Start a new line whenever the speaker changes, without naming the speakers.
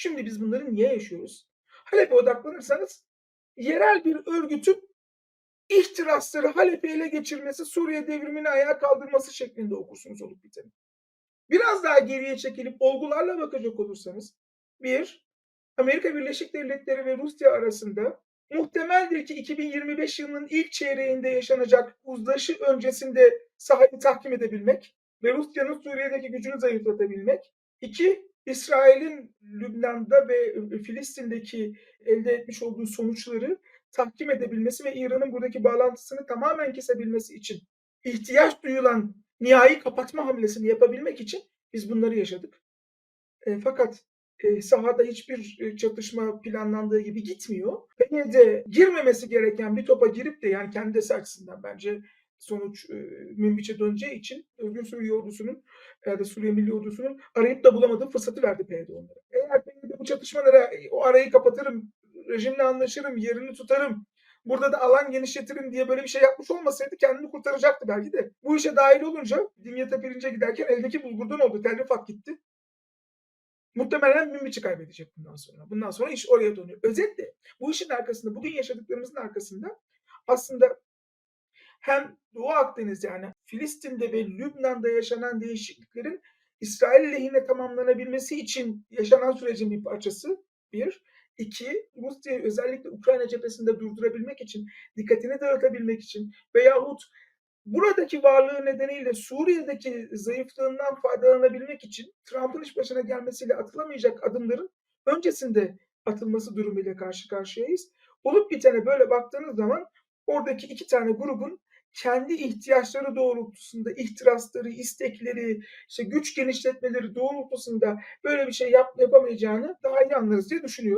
Şimdi biz bunları niye yaşıyoruz? Halep'e odaklanırsanız yerel bir örgütün ihtirasları Halep'i ele geçirmesi, Suriye devrimini ayağa kaldırması şeklinde okursunuz olup biteni. Biraz daha geriye çekilip olgularla bakacak olursanız, bir, Amerika Birleşik Devletleri ve Rusya arasında muhtemeldir ki 2025 yılının ilk çeyreğinde yaşanacak uzlaşı öncesinde sahayı tahkim edebilmek ve Rusya'nın Suriye'deki gücünü zayıflatabilmek. İki, İsrail'in Lübnan'da ve Filistin'deki elde etmiş olduğu sonuçları tahkim edebilmesi ve İran'ın buradaki bağlantısını tamamen kesebilmesi için ihtiyaç duyulan nihai kapatma hamlesini yapabilmek için biz bunları yaşadık. E, fakat e, sahada hiçbir e, çatışma planlandığı gibi gitmiyor. PYD girmemesi gereken bir topa girip de yani kendisi açısından bence sonuç e, Münbiç'e döneceği için Özgür Suriye ordusunun ya da Suriye Milli Ordusu'nun arayıp da bulamadığı fırsatı verdi PYD onlara. Eğer PYD bu çatışmalara o arayı kapatırım, rejimle anlaşırım, yerini tutarım, burada da alan genişletirim diye böyle bir şey yapmış olmasaydı kendini kurtaracaktı belki de. Bu işe dahil olunca Dimyat'a pirince giderken eldeki bulgurdan oldu. Tel Rifat gitti. Muhtemelen Münbiç'i kaybedecek bundan sonra. Bundan sonra iş oraya dönüyor. Özetle bu işin arkasında, bugün yaşadıklarımızın arkasında aslında hem Doğu Akdeniz yani Filistin'de ve Lübnan'da yaşanan değişikliklerin İsrail lehine tamamlanabilmesi için yaşanan sürecin bir parçası. Bir. İki, Rusya'yı özellikle Ukrayna cephesinde durdurabilmek için, dikkatini dağıtabilmek için veyahut buradaki varlığı nedeniyle Suriye'deki zayıflığından faydalanabilmek için Trump'ın iş başına gelmesiyle atılamayacak adımların öncesinde atılması durumuyla karşı karşıyayız. Olup bitene böyle baktığınız zaman oradaki iki tane grubun kendi ihtiyaçları doğrultusunda, ihtirasları, istekleri, işte güç genişletmeleri doğrultusunda böyle bir şey yap, yapamayacağını daha iyi anlarız diye düşünüyorum.